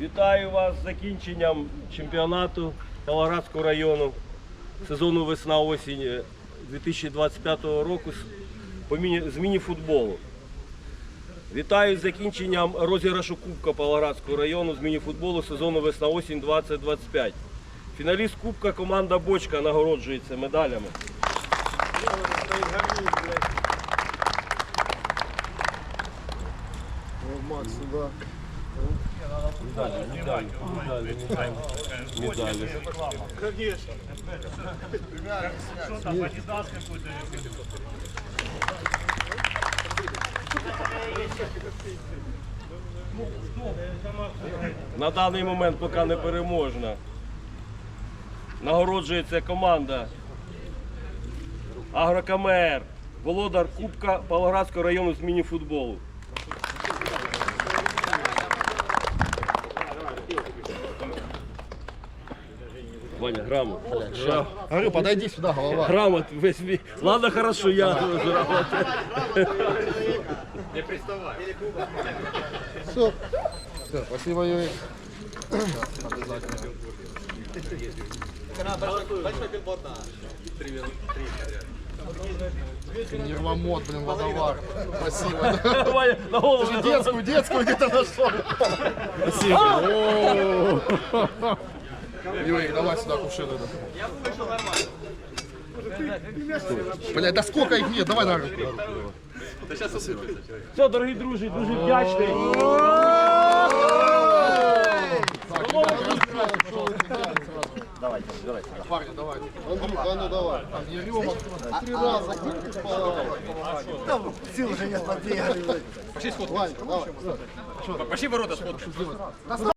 Вітаю вас з закінченням чемпіонату Павлоградського району сезону весна-осінь 2025 року з- міні-футболу. Вітаю з закінченням розіграшу Кубка Павлоградського району з міні-футболу сезону весна-осінь 2025. Фіналіст Кубка команда Бочка нагороджується медалями. Макс сюда. Медалі, медалі, медалі, медалі. На даний момент поки не переможна. Нагороджується команда Агрокамер, володар Кубка Павлоградського району з міні-футболу. Ваня, грамот. Говорю, подойди сюда, голова. Грамот мій. Ладно, хорошо, я грамот. Все. Все, спасибо, Юрий. Нервомод, блин, водовар. Спасибо. Ваня, на голову. Детскую, детскую где-то нашел. Спасибо. Юрий, давай сюда кувшин это. Я вышел нормально. Блять, да сколько их нет? Давай на руку. Да сейчас осыпается. Все, дорогие друзья, дуже вдячний. Давайте, давайте. Парни, давай. Ну давай. Три раза. Там сил уже нет, подбегали. Почти сходку. Вань, давай. Ворота сходку.